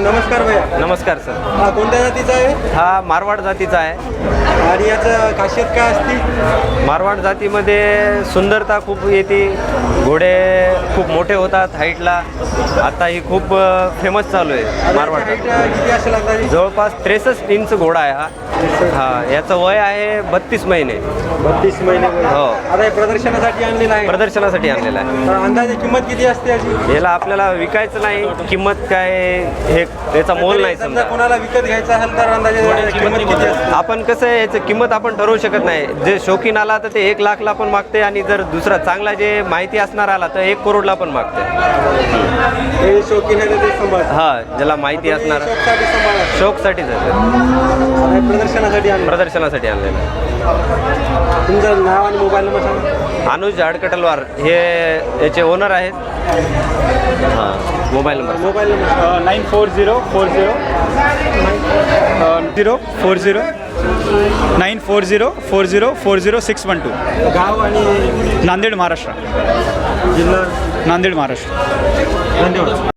नमस्कार भैया. नमस्कार सर. हा कोणत्या जातीचा आहे? हा मारवाड जातीचा आहे. आणि याचं खासियत काय असते? मारवाड जातीमध्ये सुंदरता खूप येते. घोडे खूप मोठे होतात हाईटला आता ही खूप फेमस चालू आहे मारवाड जवळपास त्रेसष्ट इंच घोडा आहे हा. हा याचं वय आहे बत्तीस महिने. बत्तीस महिने. हो. आता प्रदर्शनासाठी आणलेलं आहे. प्रदर्शनासाठी आणलेला आहे. अंदाजे किंमत किती असते याची? याला आपल्याला विकायचं नाही किंमत काय हे त्याचा मोल नाही समजा कोणाला विकत घ्यायचं असेल तर अंदाजे किंमत किती असते? आपण कसं आहे याचं किंमत आपण ठरवू शकत नाही. जे शौकीन आला तर ते एक लाखला पण मागते आणि जर दुसरा चांगला जे माहिती असणार आला तर एक करोडला पण मागते. हे शौकीन आहे ते सांभाळ? हा ज्याला माहिती असणार. शौकसाठी सांभाळा. शौकसाठीच आहे हे प्रदर्शनासाठी आणलं. प्रदर्शनासाठी आणलेलं आहे. तुमचं नाव आणि मोबाईल नंबर सांगा. अनुज झाडकटलवार हे याचे ओनर आहेत. हां mobile number. Mobile number nine four zero four zero. Zero four zero. Nine four zero four zero four zero six one two. गाव आणि नांदेड महाराष्ट्र. जिल्हा नांदेड महाराष्ट्र. धन्यवाद